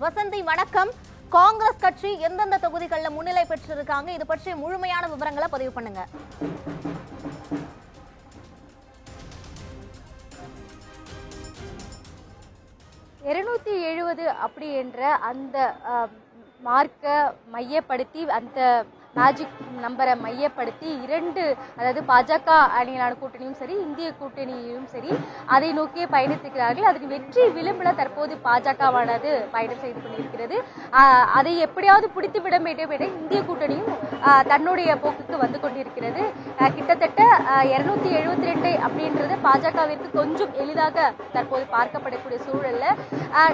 வசந்தி வணக்கம். காங்கிரஸ் கட்சி எந்தெந்த தொகுதிகளில் முன்னிலை பெற்றிருக்காங்க? இது பற்றி முழுமையான விவரங்களை பதிவு பண்ணுங்க. இருநூத்தி எழுபது அப்படி என்ற அந்த மார்க்கை மையப்படுத்தி அந்த மேஜிக் நம்பரை மையப்படுத்தி இரண்டு அதாவது பாஜக அணியிலான கூட்டணியும் சரி இந்திய கூட்டணியும் சரி அதை நோக்கியே பயணித்திருக்கிறார்கள். அதன் வெற்றி விளிம்பில் தற்போது பாஜகவானது பயணம் செய்து கொண்டிருக்கிறது. அதை எப்படியாவது பிடித்து விட வேண்டும் என இந்திய கூட்டணியும் தன்னுடைய போக்குக்கு வந்து கொண்டிருக்கிறது. கிட்டத்தட்ட இருநூத்தி எழுபத்தி ரெண்டு அப்படின்றது பாஜகவிற்கு கொஞ்சம் எளிதாக தற்போது பார்க்கப்படக்கூடிய சூழல்ல.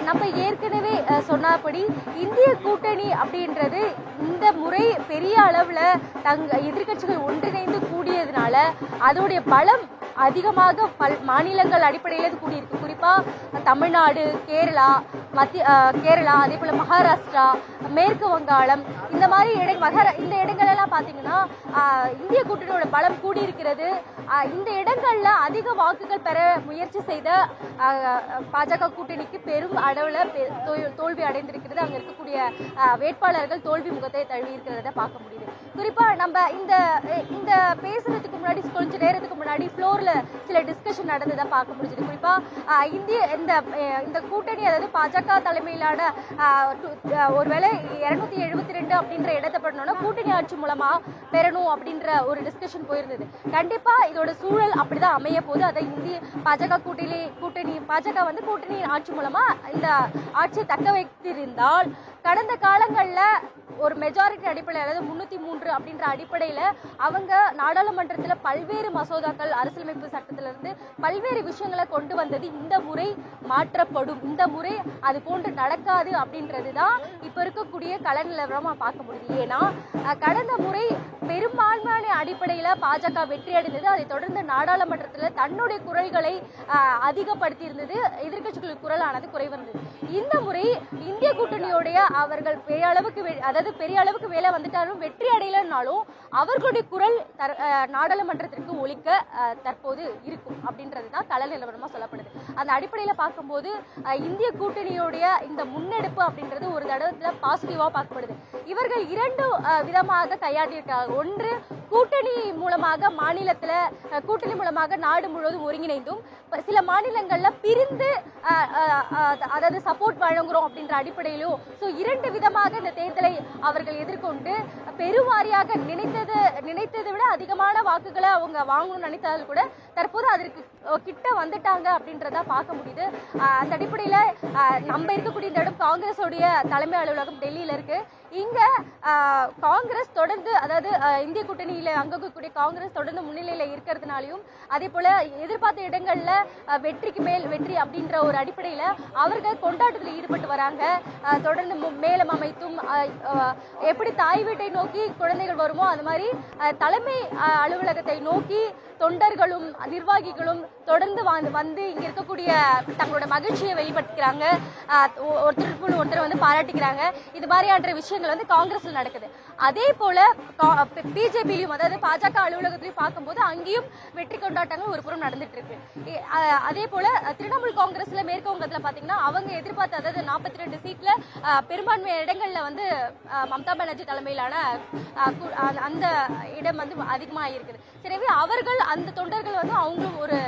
நம்ம ஏற்கனவே சொன்னபடி இந்திய கூட்டணி அப்படின்றது இந்த முறை பெரிய அளவில் தங் எதிர்கட்சிகள் ஒன்றிணைந்து கூடியதுனால அதோடைய பலம் அதிகமாக பல் மாநிலங்கள் அடிப்படையில் இது கூடியிருக்கு. குறிப்பாக தமிழ்நாடு கேரளா மத்திய கேரளா அதே போல் மகாராஷ்டிரா மேற்கு வங்காளம் இந்த மாதிரி இட மகார இந்த இடங்களெல்லாம் பார்த்தீங்கன்னா இந்திய கூட்டணியோட பலம் கூடியிருக்கிறது. இந்த இடங்களில் அதிக வாக்குகள் பெற முயற்சி செய்த பாஜக கூட்டணிக்கு பெரும் அளவில் தோல்வி அடைந்திருக்கிறது. அங்கே இருக்கக்கூடிய வேட்பாளர்கள் தோல்வி முகத்தை தழுவியிருக்கிறத பார்க்க முடியுது. குறிப்பாக நம்ம இந்த இந்த பேசுறதுக்கு முன்னாடி கொஞ்சம் நேரத்துக்கு முன்னாடி ஃப்ளோர் ஃப்ளோர்ல சில டிஸ்கஷன் நடந்ததை பார்க்க முடிஞ்சது. குறிப்பா இந்திய இந்த இந்த கூட்டணி அதாவது பாஜக தலைமையிலான ஒருவேளை இருநூத்தி எழுபத்தி ரெண்டு அப்படின்ற இடத்தை பண்ணணும்னா கூட்டணி ஆட்சி மூலமா பெறணும் அப்படின்ற ஒரு டிஸ்கஷன் போயிருந்தது. கண்டிப்பா இதோட சூழல் அப்படிதான் அமைய போது அதை இந்திய பாஜக கூட்டணி கூட்டணி பாஜக வந்து கூட்டணி ஆட்சி மூலமா இந்த ஆட்சியை தக்க வைத்திருந்தால் கடந்த காலங்களில் ஒரு மெஜாரிட்டி அடிப்படையில் அதாவது முன்னூத்தி மூன்று அப்படின்ற அடிப்படையில் அவங்க நாடாளுமன்றத்தில் பல்வேறு மசோதாக்கள் அரசியலமைப்பு சட்டத்திலிருந்து பல்வேறு விஷயங்களை கொண்டு வந்தது. இந்த முறை மாற்றப்படும். இந்த முறை அது போன்று நடக்காது அப்படின்றது தான் இப்போ இருக்கக்கூடிய கள நிலவரமாக பார்க்க முடியுது. ஏன்னா கடந்த முறை பெரும்பான்மையான அடிப்படையில் பாஜக வெற்றி அடைந்தது. அதை தொடர்ந்து நாடாளுமன்றத்தில் தன்னுடைய குரல்களை அதிகப்படுத்தி இருந்தது. எதிர்க்கட்சிகளுக்கு குரலானது குறைவந்தது இந்த முறை இந்திய கூட்டணியோடைய அவர்கள் பெரிய அளவுக்கு அதாவது பெரிய அளவுக்கு வேலை வந்துட்டாலும் வெற்றி அடையலைன்னாலும் அவர்களுடைய குரல் நாடாளுமன்றத்திற்கு ஒழிக்க தற்போது இருக்கும் அப்படின்றது தான் தள நிலவரமா சொல்லப்படுது. அந்த அடிப்படையில் பார்க்கும்போது இந்திய கூட்டணியுடைய இந்த முன்னெடுப்பு அப்படின்றது ஒரு தடவை பாசிட்டிவா பார்க்கப்படுது. இவர்கள் இரண்டு விதமாக கையாண்டிருக்காங்க ஒன்று கூட்டணி மூலமாக மாநிலத்துல கூட்டணி மூலமாக நாடு முழுவதும் ஒருங்கிணைந்தும் சில மாநிலங்கள்ல பிரிந்து அதாவது சப்போர்ட் வழங்குறோம் அப்படின்ற அடிப்படையிலும் ஸோ இரண்டு விதமாக இந்த தேர்தலை அவர்கள் எதிர்கொண்டு பெருவாரியாக நினைத்தது நினைத்ததை விட அதிகமான வாக்குகளை அவங்க வாங்கணும்னு நினைத்தாலும் கூட தற்போது அதற்கு கிட்ட வந்துட்டாங்க அப்படின்றத பார்க்க முடியுது. அந்த அடிப்படையில் நம்ம இருக்கக்கூடிய இந்த இடம் காங்கிரஸோடைய தலைமை அலுவலகம் டெல்லியில் இருக்கு. இங்க காங்கிரஸ் தொடர்ந்து அதாவது இந்திய கூட்டணி கூட்டணியில அங்க இருக்கக்கூடிய காங்கிரஸ் தொடர்ந்து முன்னிலையில் இருக்கிறதுனாலையும் அதே போல எதிர்பார்த்த இடங்கள்ல வெற்றிக்கு மேல் வெற்றி அப்படின்ற ஒரு அடிப்படையில் அவர்கள் கொண்டாட்டத்தில் ஈடுபட்டு வராங்க. தொடர்ந்து மேலம் அமைத்தும் எப்படி தாய் வீட்டை நோக்கி குழந்தைகள் வருமோ அது மாதிரி தலைமை அலுவலகத்தை நோக்கி தொண்டர்களும் நிர்வாகிகளும் தொடர்ந்து வந்து வந்து இங்கே இருக்கக்கூடிய தங்களோட மகிழ்ச்சியை வெளிப்படுத்திக்கிறாங்க. அஹ், ஒருத்தருக்கு ஒருத்தர் வந்து பாராட்டிக்கிறாங்க. இது மாதிரியான விஷயங்கள் வந்து காங்கிரஸில் நடக்குது. அதே போல பிஜேபியிலும் அதாவது பாஜக அலுவலகத்திலையும் பார்க்கும்போது அங்கேயும் வெற்றி கொண்டாட்டங்கள் ஒரு புறம் நடந்துட்டு இருக்கு அதே போல திரிணாமுல் காங்கிரஸ்ல மேற்கு பாத்தீங்கன்னா அவங்க எதிர்பார்த்த அதாவது நாற்பத்தி ரெண்டு சீட்ல பெரும்பான்மை இடங்கள்ல வந்து மம்தா பானர்ஜி தலைமையிலான கு- அந்த- அந்த இடம் வந்து அதிகமாக இருக்குது சரிவே அவர்கள் அந்த தொண்டர்கள் வந்து அவங்களும் ஒரு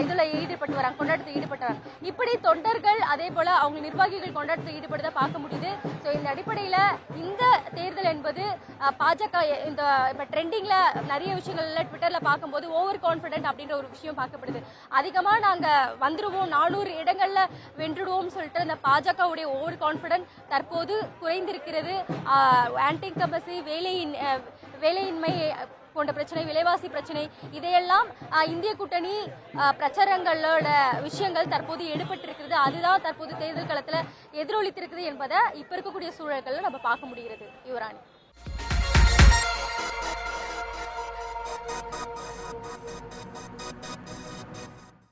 இதில் இதுல ஈடுபட்டு வராங்க கொண்டாட்டத்தில் ஈடுபட்டு வராங்க இப்படி தொண்டர்கள் அதே போல அவங்க நிர்வாகிகள் கொண்டாட்டத்தில் ஈடுபடுறத பார்க்க முடியுது. ஸோ இந்த அடிப்படையில இந்த தேர்தல் என்பது பாஜக இந்த இப்ப ட்ரெண்டிங்ல நிறைய விஷயங்கள்ல ட்விட்டரில் பார்க்கும்போது ஓவர் கான்ஃபிடென்ட் அப்படின்ற ஒரு விஷயம் பார்க்கப்படுது. அதிகமாக நாங்கள் வந்துடுவோம் நானூறு இடங்களில் வென்றுடுவோம் சொல்லிட்டு இந்த பாஜகவுடைய ஓவர் கான்ஃபிடென்ட் தற்போது குறைந்திருக்கிறது. ஆன்டி கம்பசி வேலையின் வேலையின்மை போன்ற பிரச்சனை விலைவாசி பிரச்சனை இதையெல்லாம் இந்திய கூட்டணி பிரச்சாரங்களோட விஷயங்கள் தற்போது எடுபட்டிருக்கிறது. அதுதான் தற்போது தேர்தல் களத்தில் எதிரொலித்திருக்குது என்பதை இப்போ இருக்கக்கூடிய சூழல்களில் நம்ம பார்க்க முடிகிறது. யுவராணி.